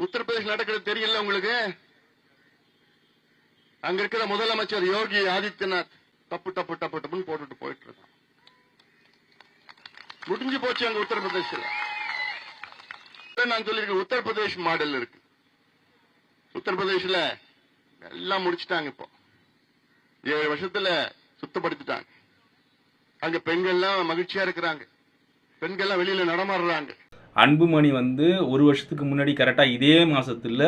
உத்தரப்பிரதேச நடக்கிறது தெரியல உங்களுக்கு? அங்க இருக்கிற முதலமைச்சர் யோகி ஆதித்யநாத் தப்பு தப்பு தப்பு தப்புன்னு போட்டுட்டு போயிட்டு இருக்கான். முடிஞ்சு போச்சு அங்க உத்தரப்பிரதேசல நான் சொல்லியிருக்கேன் உத்தரப்பிரதேஷ் மாடல் இருக்கு. உத்தரப்பிரதேசில எல்லாம் முடிச்சிட்டாங்க இப்போ. ஏழு வருஷத்துல சுத்தப்படுத்திட்டாங்க. அங்க பெண்கள்லாம் மகிழ்ச்சியா இருக்கிறாங்க. பெண்கள்லாம் வெளியில நடமாடுறாங்க. அன்புமணி வந்து ஒரு வருஷத்துக்கு முன்னாடி கரெக்டாக இதே மாதத்தில்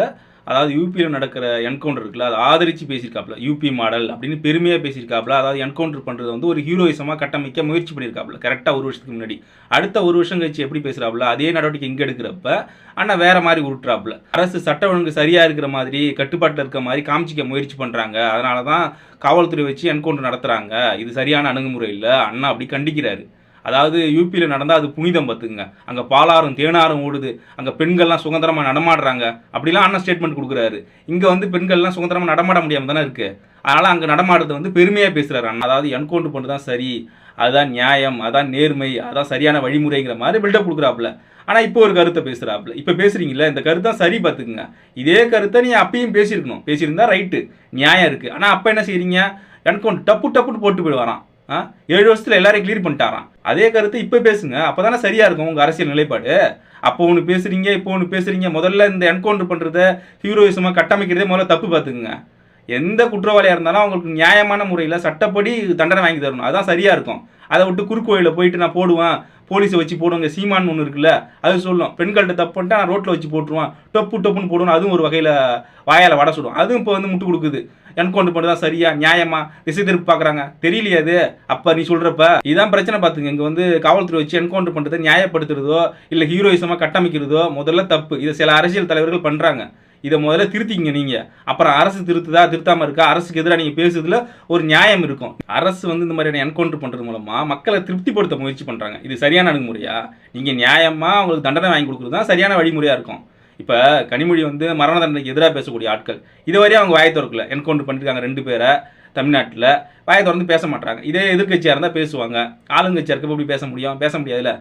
அதாவது யூபியில் நடக்கிற என்கவுண்டர் இருக்குல்ல அதை ஆதரித்து பேசியிருக்காப்புல. யூபி மாடல் அப்படின்னு பெருமையாக பேசியிருக்காப்புல. அதாவது என்கவுண்டர் பண்ணுறது வந்து ஒரு ஹீரோயிசமாக கட்டமைக்க முயற்சி பண்ணியிருக்காப்புல. கரெக்டாக ஒரு வருஷத்துக்கு முன்னாடி. அடுத்த ஒரு வருஷம் கழிச்சு எப்படி பேசுகிறாப்புல அதே நடவடிக்கை இங்கே எடுக்கிறப்ப ஆனால் வேறு மாதிரி உருட்டுறாப்புல. அரசு சட்ட ஒழுங்கு சரியாக இருக்கிற மாதிரி கட்டுப்பாட்டில் இருக்கிற மாதிரி காமிச்சிக்க முயற்சி பண்ணுறாங்க அதனால தான் காவல்துறை வச்சு என்கவுண்டர் நடத்துகிறாங்க இது சரியான அணுகுமுறை இல்லை. அண்ணா அப்படி கண்டிக்கிறாரு. அதாவது யூபியில் நடந்தால் அது புனிதம் பார்த்துங்க அங்கே பாலாறும் தேனாரும் ஓடுது. அங்கே பெண்கள்லாம் சுதந்திரமாக நடமாடுறாங்க. அப்படிலாம் அண்ணன் ஸ்டேட்மெண்ட் கொடுக்குறாரு. இங்கே வந்து பெண்கள்லாம் சுதந்திரமாக நடமாட முடியாமல் தானே இருக்குது அதனால் அங்கே நடமாடுறது வந்து பெருமையாக பேசுகிறாரு அண்ணன். அதாவது என்கவுண்டர் பண்ணு தான் சரி அதுதான் நியாயம் அதான் நேர்மை அதான் சரியான வழிமுறைங்கிற மாதிரி பில்டப் கொடுக்குறாப்புல. ஆனால் இப்போ ஒரு கருத்தை பேசுகிறாப்புல இப்போ பேசுறீங்களா இந்த கருத்து தான் சரி பார்த்துக்குங்க. இதே கருத்தை நீ அப்பயும் பேசியிருக்கணும். பேசியிருந்தா ரைட்டு நியாயம் இருக்குது ஆனால் அப்போ என்ன செய்கிறீங்க என்கவுண்டர் டப்பு டப்புன்னு போட்டு போயிடுவாரான் ஏழு வருஷத்துல எல்லாரையும் கிளியர் பண்ணிட்டாராம். அதே கருத்து இப்போ பேசுங்க. அப்பதானே சரியா இருக்கும் உங்க அரசியல் நிலைப்பாடு? அப்போ ஒன்று பேசுறீங்க இப்போ ஒன்று பேசுறீங்க. முதல்ல இந்த என்கவுண்டர் பண்றத ஹீரோயிசமா கட்டமைக்கிறதே முதல்ல தப்பு பார்த்துக்குங்க. எந்த குற்றவாளியாக இருந்தாலும் அவங்களுக்கு நியாயமான முறையில் சட்டப்படி தண்டனை வாங்கி தரணும். அதுதான் சரியாக இருக்கும். அதை விட்டு குறுக்கு வழியில போயிட்டு நான் போடுவேன். போலீஸை வச்சு போடுவாங்க. சீமான் ஒன்று இருக்குல்ல அது சொல்லும். பெண்கள்கிட்ட தப்பு பண்ணிட்டா நான் ரோட்டில் வச்சு போட்டுருவான். டொப்பு டொப்புன்னு போடுவேன் அதுவும் ஒரு வகையில் வாயால் வடை சுடும். அதுவும் இப்போ வந்து முட்டு கொடுக்குது. என்கவுண்டர் பண்ணி சரியா நியாயமா? திசை திருப்பி பார்க்குறாங்க. தெரியலையே அது. அப்போ நீ சொல்கிறப்ப இதான் பிரச்சனை பார்த்துங்க. இங்கே வந்து காவல்துறை வச்சு என்கவுண்டர் பண்ணுறதை நியாயப்படுத்துறதோ இல்லை ஹீரோயிசமாக கட்டமைக்கிறதோ முதல்ல தப்பு. இதை சில அரசியல் தலைவர்கள் பண்ணுறாங்க இதை முதல்ல திருத்திங்க நீங்க. அப்புறம் அரசு திருத்துதா திருத்தாம இருக்கா? அரசுக்கு எதிராக நீங்க பேசுறதுல ஒரு நியாயம் இருக்கும். அரசு வந்து இந்த மாதிரியான என்கவுண்டர் பண்றது மூலமா மக்களை திருப்திப்படுத்த முயற்சி பண்றாங்க. இது சரியான அணுகுமுறையா? நீங்க நியாயமா அவங்களுக்கு தண்டனை வாங்கி கொடுக்குறது தான் சரியான வழிமுறையா இருக்கும். இப்போ கனிமொழி வந்து மரண தண்டனைக்கு எதிராக பேசக்கூடிய ஆட்கள். இதுவரையும் அவங்க வாயை திறக்கல. என்கவுண்டர் பண்ணிருக்காங்க ரெண்டு பேரை தமிழ்நாட்டில். வாயை திறந்து பேச மாட்டாங்க இதே எதிர்கட்சியாக இருந்தால் பேசுவாங்க. ஆளுங்கட்சியாக இருக்கப்போ எப்படி பேச முடியும்? பேச முடியாதுல்ல.